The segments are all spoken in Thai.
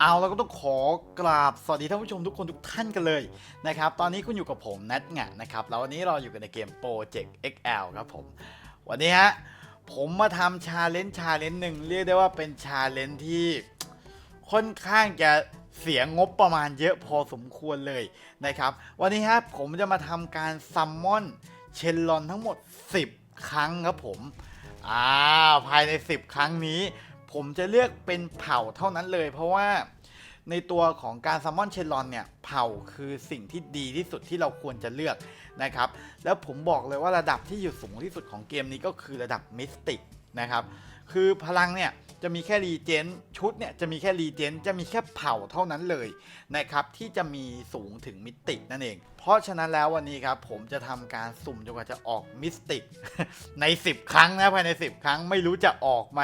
เอาแล้วก็ต้องขอกราบสวัสดีท่านผู้ชมทุกคนทุกท่านกันเลยนะครับ ตอนนี้คุณอยู่กับผมนัทงะนะครับ แล้ววันนี้เราอยู่กันในเกม Project XL ครับผม วันนี้ฮะผมมาทำชาเลนจ์ชาเลนจ์หนึ่งเรียกได้ว่าเป็นชาเลนจ์ที่ค่อนข้างจะเสียงบประมาณเยอะพอสมควรเลยนะครับ วันนี้ฮะผมจะมาทำการซัมมอนเชนลอนทั้งหมด 10 ครั้งครับผมอ่าภายใน 10 ครั้งนี้ ผมจะเลือกเป็นเผ่าเท่านั้นเลย เพราะว่าในตัวของการซัมมอนเชลลอนเนี่ยเผ่าคือสิ่งที่ดีที่สุดที่เราควรจะเลือกนะครับ แล้วผมบอกเลยว่าระดับที่อยู่สูงที่สุดของเกมนี้ก็คือระดับมิสติกนะครับ คือพลังเนี่ย จะมีแค่รีเจนชุดเนี่ยจะมีแค่รีเจนจะมีแค่เผ่าเท่านั้นเลยนะครับที่จะมีสูงถึงมิติกนั่นเอง เพราะฉะนั้นแล้ววันนี้ครับผมจะทำการสุ่มจนกว่าจะออกมิสติกใน 10 ครั้งนะภายใน 10 ครั้งไม่รู้จะออกไหม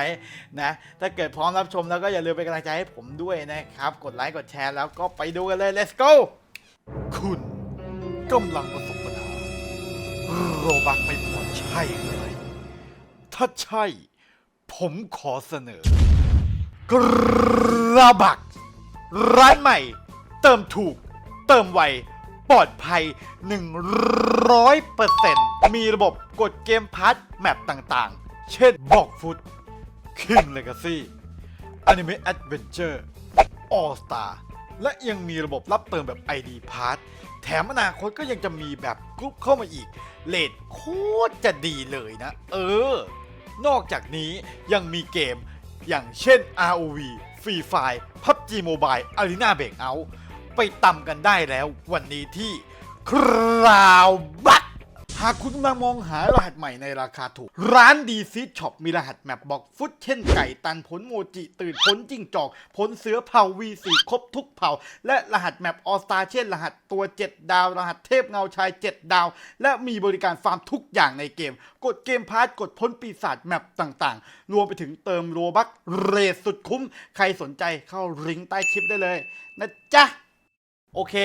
นะถ้าเกิดพร้อมรับชมแล้วก็อย่าลืมเป็นกำลังใจให้ผมด้วยนะครับกดไลค์กดแชร์แล้วก็ไปดูกันเลย let's go คุณกำลังประสบปัญหาโรบักไม่พอใช่ไหมถ้าใช่ ผมขอเสนอ กระบัก ร้านใหม่ เติมถูก เติมไว ปลอดภัย 100%มีระบบกดเกมพัทแมปต่างๆ เช่นบอกฟุต King Legacy Anime Adventure All Star และยังมีระบบรับเติมแบบ ID Pass แถมอนาคตก็ยังจะมีแบบกรุ๊ปเข้ามาอีกเลทโคตรจะดีเลยนะ เออ นอกจากนี้ยังมีเกมอย่างเช่น ROV Free Fire PUBG Mobile Arena Breakout ไปตำกันได้แล้ววันนี้ที่คราวบั หากคุณกำลังมองหารหัสใหม่ในราคาถูก ร้านดีซีช็อปมีรหัสแมปบอกฟุตเช่นไก่ตันผลโมจิตื่นผลจิ้งจอกผลเสือเผ่า V4 ครบทุกเผ่า และรหัสแมปออสตาเช่น รหัสตัว 7 ดาว รหัสเทพเงาชาย 7 ดาว และมีบริการฟาร์มทุกอย่างในเกม กดเกมพาร์ทกดพ้นปีศาจแมปต่างๆ รวมไปถึงเติมโรบัคเรทสุดคุ้ม ใครสนใจเข้าลิงก์ใต้คลิปได้เลยนะจ๊ะโอเค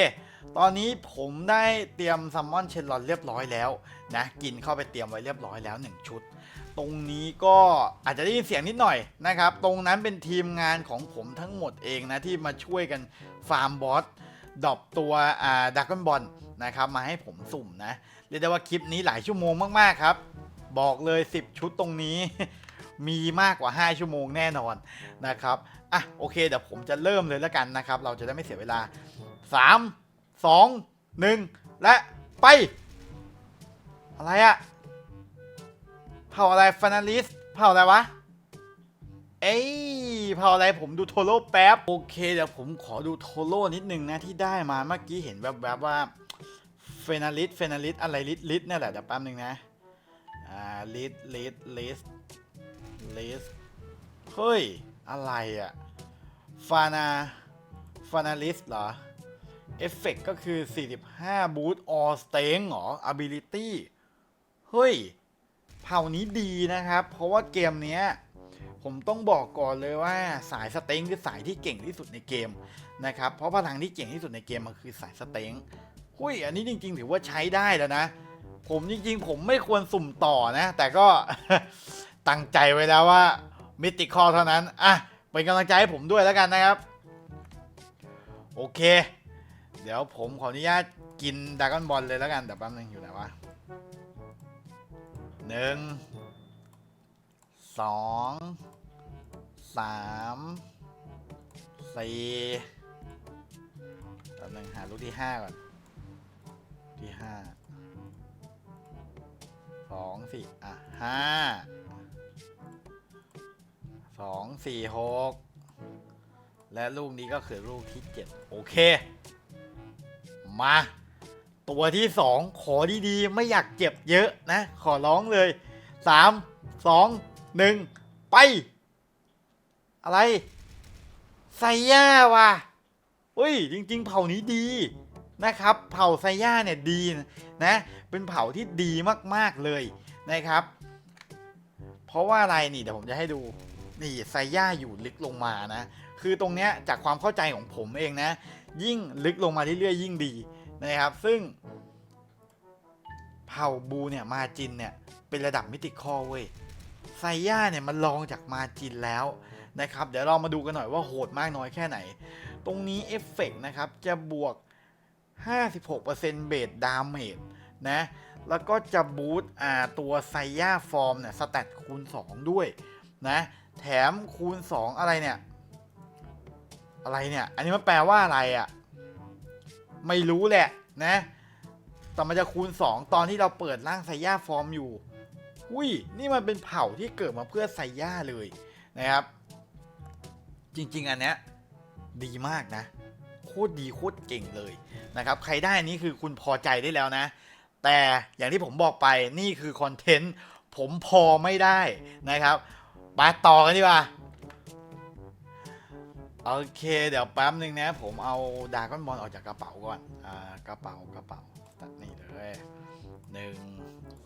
ตอนนี้ผมได้เตรียมซัมมอนเชนลอนเรียบร้อยแล้วนะกินเข้าไปเตรียมไว้เรียบร้อยแล้ว 1 ชุด ตรงนี้ก็อาจจะได้ยินเสียงนิดหน่อยนะครับ ตรงนั้นเป็นทีมงานของผมทั้งหมดเองนะที่มาช่วยกันฟาร์มบอสดรอปตัวดักกอนบอลนะครับมาให้ผมสุ่มนะเรียกได้ว่าคลิปนี้หลายชั่วโมงมากๆครับ บอกเลย 10 ชุดตรงนี้มีมากกว่า 5 ชั่วโมงแน่นอนนะครับอะโอเคเดี๋ยวผมจะเริ่มเลยแล้วกันนะครับ เราจะได้ไม่เสียเวลา 3 2 1และไป อะไรอะเผ่าอะไรฟานาลิสเผ่าอะไรวะ เอ้ยเผ่าอะไรผมดูโทโร่แป๊บ โอเคเดี๋ยวผมขอดูโทโร่นิดนึงนะที่ได้มาเมื่อกี้เห็นแวบๆว่าเฟนาลิสเฟนาลิสอะไรลิสลิสเนี่ยแหละเดี๋ยวแป๊บนึงนะอ่าลิสลิสลิสลิสเฮ้ย อะไรอะฟานาฟานาลิสเหรอ เอฟเฟกก็คือ 45 บูทออสเตงเหรอ ability เฮ้ย เผ่านี้ดีนะครับ เพราะว่าเกมเนี้ย ผมต้องบอกก่อนเลยว่าสายสเต็งคือสายที่เก่งที่สุดในเกมนะครับ เพราะพลังที่เก่งที่สุดในเกมมันคือสายสเต็งหุ้ย อันนี้จริง ๆ ถือว่าใช้ได้แล้วนะ ผมจริง ๆ ผมไม่ควรสุ่มต่อนะ แต่ก็ตั้งใจไว้แล้วว่ามิติคอเท่านั้น อะ เป็นกำลังใจให้ผมด้วยแล้วกันนะครับ โอเค เดี๋ยวผมขออนุญาตกินดากอนบอลเลยแล้วกัน เดี๋ยวแป๊บนึงอยู่ไหนวะหนึ่งสองสามสี่แป๊บนึงหาลูกที่ห้าก่อน ที่ห้าสองสี่อะห้าสองสี่หกและลูกนี้ก็คือลูกที่เจ็ดโอเค มา ตัวที่สองขอดีๆ ไม่อยากเจ็บเยอะนะ ขอร้องเลยสามสองหนึ่งไป อะไรไซย่าว่ะอุ้ย จริง ๆ เผ่านี้ดีนะครับ เผ่าไซย่าเนี่ยดีนะ เป็นเผ่าที่ดีมากๆเลยนะครับ เพราะว่าอะไรนี่เดี๋ยวผมจะให้ดู นี่ไซย่าอยู่ลึกลงมานะ คือตรงเนี้ยจากความเข้าใจของผมเองนะ ยิ่งลึกลงมาเรื่อยๆยิ่งดีนะครับ ซึ่ง เผ่าบูเนี่ยมาจินเนี่ยเป็นระดับมิติคอเว้ยไซย่าเนี่ยมันลองจากมาจินแล้วนะครับ เดี๋ยวเรามาดูกันหน่อยว่าโหดมากน้อยแค่ไหน ตรงนี้เอฟเฟกต์นะครับจะบวก 56%เบสดาเมจนะแล้วก็จะบูตอ่าตัวไซย่าฟอร์มเนี่ยสแตทคูณ 2 ด้วยนะแถมคูณ 2 อะไรเนี่ย อะไรเนี่ย อันนี้มันแปลว่าอะไรอะ่ะ ไม่รู้แหละนะ แต่มันจะคูณ 2 ตอนที่เราเปิดร่างไซย่าฟอร์มอยู่ อุ้ย นี่มันเป็นเผ่าที่เกิดมาเพื่อไซย่าเลยนะครับ จริง ๆ อันเนี้ยดีมากนะ โคตรดีโคตรเก่งเลยนะครับ ใครได้นนี้คือคุณพอใจได้แล้วนะ แต่อย่างที่ผมบอกไปนี่คือคอนเทนต์ผมพอไม่ได้นะครับ มาต่อกันดีกว่า โอเค เดี๋ยวแป๊บหนึ่งนะ ผมเอาดากอนบอลออกจากกระเป๋าก่อน อ่า กระเป๋ากระเป๋าตัดนี่เลยหนึ่ง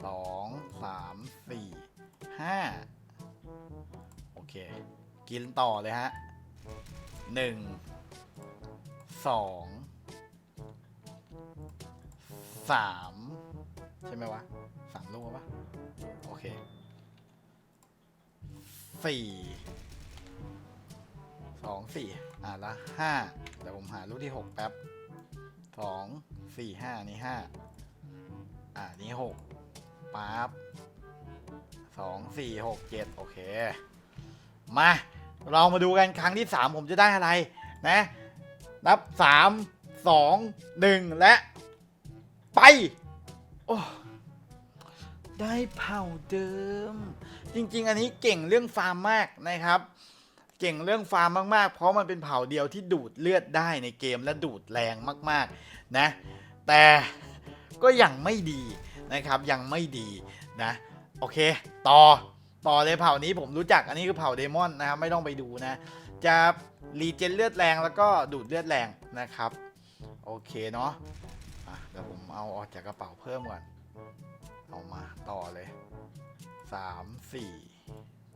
สองสามสี่ห้าโอเค กินต่อเลยฮะหนึ่งสองสามใช่ไหมวะสามลูกปะโอเคสี่ สองสี่อะละห้าเดี๋ยวผมหาลูกที่หกแป๊บสองสี่ห้านี่ห้าอ่านี่หกปั๊บสองสี่หกเจ็ดโอเค มา เรามาดูกันครั้งที่สามผมจะได้อะไรนะ นับสามสองหนึ่งและ ไป โอ้ได้เผ่าเดิม จริง ๆ อันนี้เก่งเรื่องฟาร์มมากนะครับ เก่งเรื่องฟาร์มมากๆ เพราะมันเป็นเผ่าเดียวที่ดูดเลือดได้ในเกมและดูดแรงมากๆนะ แต่ก็ยังไม่ดีนะครับยังไม่ดีนะ โอเค ต่อต่อเลยเผ่านี้ผมรู้จักอันนี้คือเผ่าเดมอนนะครับไม่ต้องไปดูนะ จะรีเจนเลือดแรงแล้วก็ดูดเลือดแรงนะครับ โอเคเนาะะเดี๋ยวผมเอาออกจากกระเป๋าเพิ่มก่อน เอามาต่อเลยสามสี่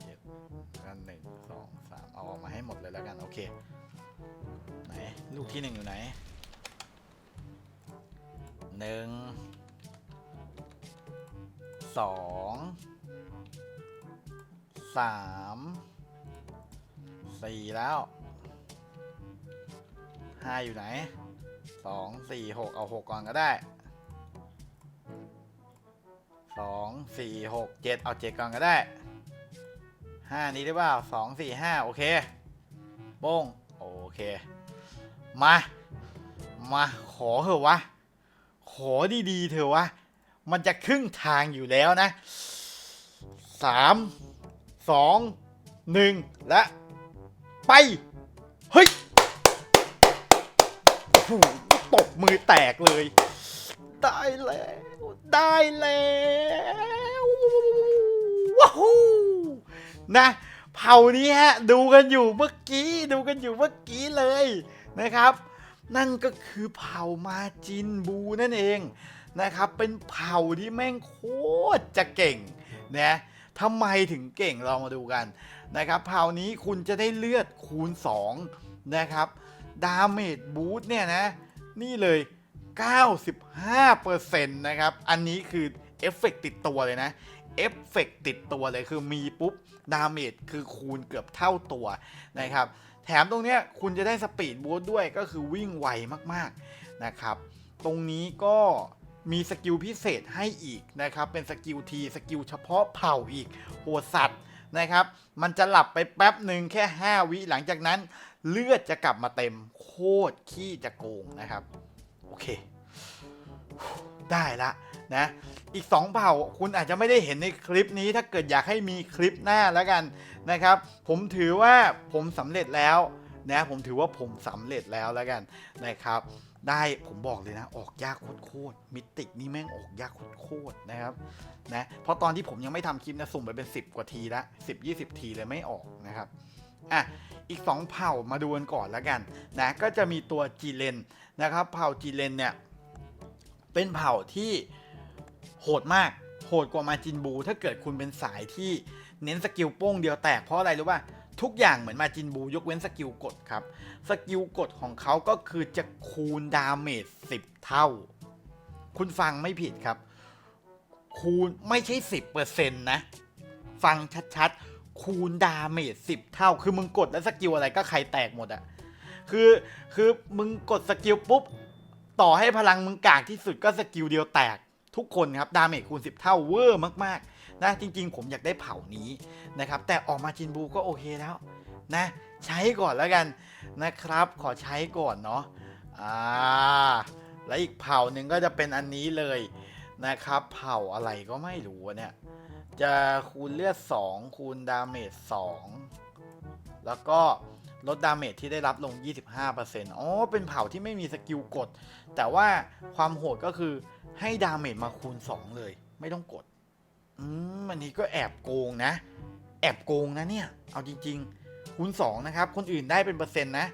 เจ็ดกันหนึ่ง ห้หมดเลยแล้วกันโอเคไหนลูกที่หนึ่งอยู่ไหนหนึ่งสองสามสี่แล้วห้าอยู่ไหนสองสี่หกเอาหกก่อนก็ได้สองสี่หกเจ็ดเอาเจ็ดก่อนก็ได้ห้านี้ได้เปล่าสองสี่ห้าโอเค โป้งโอเค มา มาขอเถอะวะ ขอดีๆเถอะวะ มันจะครึ่งทางอยู่แล้วนะสามสองหนึ่งและ ไป เฮ้ยโอ้โหตบมือแตกเลย ได้แล้ว ได้แล้วว้าวนะ เผ่านี้ฮะดูกันอยู่เมื่อกี้ดูกันอยู่เมื่อกี้เลยนะครับ นั่นก็คือเผ่ามาจินบูนั่นเองนะครับ เป็นเผ่าที่แม่งโคตรจะเก่งนะทำไมถึงเก่งเรามาดูกันนะครับเผ่านี้คุณจะได้เลือดคูณ 2 นะครับดาเมจบูทเนี่ยนะ นี่เลย 95%นะครับ อันนี้คือเอฟเฟกติดตัวเลยนะ เอฟเฟกต์ติดตัวเลยคือมีปุ๊บ ดาเมจคือคูณเกือบเท่าตัวนะครับ แถมตรงเนี้ยคุณจะได้สปีดบูทด้วยก็คือวิ่งไวมากๆนะครับ ตรงนี้ก็มีสกิลพิเศษให้อีกนะครับ เป็นสกิลทีสกิลเฉพาะเผ่าอีกโหดสัตว์นะครับ มันจะหลับไปแป๊บหนึ่งแค่ 5 วิหลังจากนั้น เลือดจะกลับมาเต็มโคตรขี้จะโกงนะครับ โอเค ได้ละนะ อีก 2 เผ่าคุณอาจจะไม่ได้เห็นในคลิปนี้ ถ้าเกิดอยากให้มีคลิปหน้าแล้วกันนะครับ ผมถือว่าผมสำเร็จแล้วนะผมถือว่าผมสำเร็จแล้วแล้วกันนะครับ ได้ผมบอกเลยนะออกยากโคตรมิติกนี่แม่งออกยากโคตรนะครับนะเพราะตอนที่ผมยังไม่ทำคลิปนะสุ่มไปเป็น 10 กว่าทีละ10 20 ทีเลยไม่ออกนะครับอะอีก 2 เผ่ามาดูกันก่อนแล้วกันนะก็จะมีตัวจีเลนนะครับ เผ่าจีเลนเนี่ยเป็นเผ่าที่ โหดมาก โหดกว่ามาจินบู ถ้าเกิดคุณเป็นสายที่เน้นสกิลโป้งเดียวแตกเพราะอะไรรู้ป่ะทุกอย่างเหมือนมาจินบูยกเว้นสกิลกดครับ สกิลกดของเขาก็คือจะคูณดาเมจ10 เท่า คุณฟังไม่ผิดครับ คูณไม่ใช่ 10%นะ ฟังชัดๆ คูณดาเมจสิบเท่า คือมึงกดแล้วสกิลอะไรก็ใครแตกหมดอะคือคือมึงกดสกิลปุ๊บ ต่อให้พลังมึงกากที่สุดก็สกิลเดียวแตก ทุกคนครับ ดาเมจคูณ 10 เท่าเวอร์มากๆนะจริงๆ ผมอยากได้เผ่านี้นะครับ แต่ออกมาจินบูก็โอเคแล้วนะใช้ก่อนแล้วกันนะครับ ขอใช้ก่อนเนาะอ่าและอีกเผ่าหนึ่งก็จะเป็นอันนี้เลยนะครับ เผ่าอะไรก็ไม่รู้เนี่ยจะคูณเลือด 2 คูณดาเมจ2แล้วก็ลดดาเมจที่ได้รับลง 25%อ๋อ เป็นเผ่าที่ไม่มีสกิลกด แต่ว่าความโหดก็คือ ให้ดาเมจมาคูณ 2 เลย ไม่ต้องกด อืมอันนี้ก็แอบโกงนะ แอบโกงนะเนี่ย เอาจริง ๆ คูณ 2 นะครับ คนอื่นได้เป็นเปอร์เซ็นต์นะ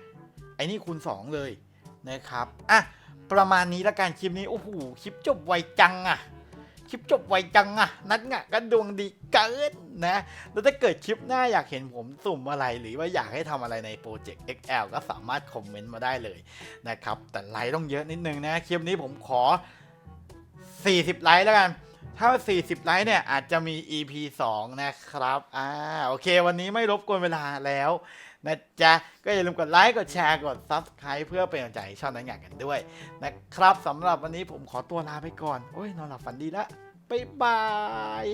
ไอ้นี่คูณ 2 เลยนะครับ อะ ประมาณนี้ละกันคลิปนี้ โอ้โห คลิปจบไวจังอะคลิปจบไวจังอะนัดงะก็ดวงดีเกินนะ แล้วถ้าเกิดคลิปหน้าอยากเห็นผมสุ่มอะไร หรือว่าอยากให้ทำอะไรในโปรเจกต์ XL ก็สามารถคอมเมนต์มาได้เลยนะครับ แต่ไลค์ต้องเยอะนิดนึงนะ คลิปนี้ผมขอ 40 ไลค์แล้วกัน ถ้า 40 ไลค์เนี่ยอาจจะมี EP 2 นะครับ อ่า โอเค วันนี้ไม่รบกวนเวลาแล้วนะจ๊ะ ก็อย่าลืมกดไลค์ กดแชร์ กด Subscribe เพื่อเป็นกำลังใจช่องนั้นอย่างกันด้วย นะครับสำหรับวันนี้ผมขอตัวลาไปก่อน โอ้ย นอนหลับฝันดีละบ๊ายบาย